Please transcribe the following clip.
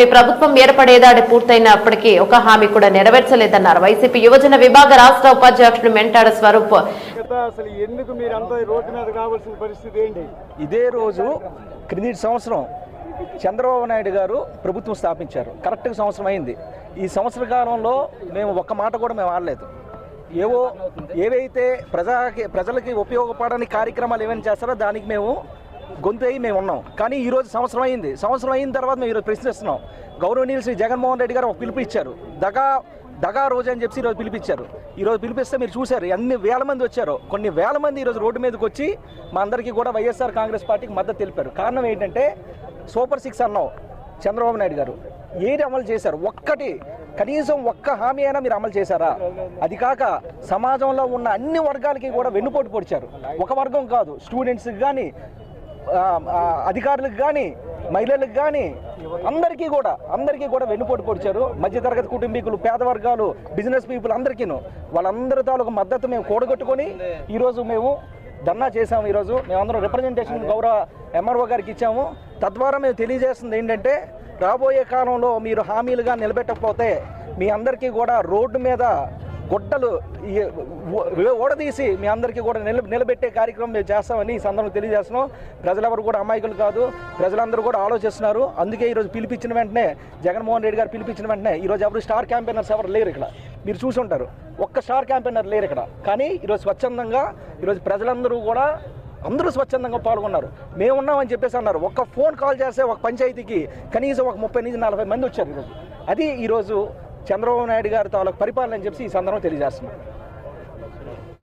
మీ ప్రభుత్వం ఏర్పడేదాడి పూర్తయినప్పటికీ ఒక హామీ కూడా నెరవేర్చలేదన్నారు. వైసీపీ యువజన విభాగ రాష్ట్ర ఉపాధ్యక్షుడు మెంటాడ స్వరూప్. అసలు ఎందుకు రోడ్డు మీద కావాల్సిన పరిస్థితి ఏంటి? ఇదే రోజు క్రింది సంవత్సరం చంద్రబాబు నాయుడు గారు ప్రభుత్వం స్థాపించారు. కరెక్ట్గా సంవత్సరం అయింది. ఈ సంవత్సర కాలంలో మేము ఒక్క మాట కూడా మేము ఆడలేదు. ఏవో ఏవైతే ప్రజాకి ప్రజలకి ఉపయోగపడని కార్యక్రమాలు ఏమైనా చేస్తారో దానికి మేము గొంతు అయ్యి మేము ఉన్నాం. కానీ ఈరోజు సంవత్సరం అయింది. సంవత్సరం అయిన తర్వాత మేము ఈరోజు ప్రశ్నిస్తున్నాం గౌరవనీయులు శ్రీ జగన్మోహన్ రెడ్డి గారు ఒక పిలుపు ఇచ్చారు. దగా దగా రోజు అని చెప్పి ఈరోజు పిలిపించారు. ఈరోజు పిలిపిస్తే మీరు చూశారు ఎన్ని వేల మంది వచ్చారో. కొన్ని వేల మంది ఈరోజు రోడ్డు మీదకి వచ్చి మా అందరికీ కూడా వైఎస్ఆర్ కాంగ్రెస్ పార్టీకి మద్దతు తెలిపారు. కారణం ఏంటంటే సూపర్ సిక్స్ అన్నావు చంద్రబాబు నాయుడు గారు. ఏది అమలు చేశారు? ఒక్కటి కనీసం ఒక్క హామీ అయినా మీరు అమలు చేశారా? అది కాక సమాజంలో ఉన్న అన్ని వర్గాలకి కూడా వెన్నుపోటు పొడిచారు. ఒక వర్గం కాదు స్టూడెంట్స్కి కానీ అధికారులకు కానీ మహిళలకు కానీ అందరికీ కూడా అందరికీ కూడా వెన్నుపోటు పొడిచారు. మధ్యతరగతి కుటుంబీకులు పేద వర్గాలు బిజినెస్ పీపుల్ అందరికీను వాళ్ళందరి తాలూకు మద్దతు మేము కూడగట్టుకొని ఈరోజు మేము ధర్నా చేశాము ఈరోజు. మేమందరం రిప్రజెంటేషన్ గౌరవ ఎంఆర్ఓ గారికి ఇచ్చాము. తద్వారా మేము తెలియజేస్తుంది ఏంటంటే రాబోయే కాలంలో మీరు హామీలుగా నిలబెట్టకపోతే మీ అందరికీ కూడా రోడ్డు మీద గుడ్డలు ఓడదీసి మీ అందరికీ కూడా నిల నిలబెట్టే కార్యక్రమం మేము చేస్తామని ఈ సందర్భంలో తెలియజేస్తున్నాం. ప్రజలెవరు కూడా అమాయకులు కాదు. ప్రజలందరూ కూడా ఆలోచిస్తున్నారు. అందుకే ఈరోజు పిలిపించిన వెంటనే జగన్మోహన్ రెడ్డి గారు పిలిపించిన వెంటనే ఈరోజు ఎవరు స్టార్ క్యాంపెయినర్స్ ఎవరు లేరు ఇక్కడ. మీరు చూసి ఉంటారు ఒక్క స్టార్ క్యాంపెయినర్ లేరు ఇక్కడ. కానీ ఈరోజు స్వచ్ఛందంగా ఈరోజు ప్రజలందరూ కూడా అందరూ స్వచ్ఛందంగా పాల్గొన్నారు. మేము ఉన్నామని చెప్పేసి అన్నారు. ఒక్క ఫోన్ కాల్ చేస్తే ఒక పంచాయతీకి కనీసం ఒక ముప్పై నుంచి నలభై మంది వచ్చారు ఈరోజు అది ఈరోజు చంద్రబాబు నాయుడు గారి తాలూకు పరిపాలన అని చెప్పి ఈ సందర్భం తెలియజేస్తున్నాం.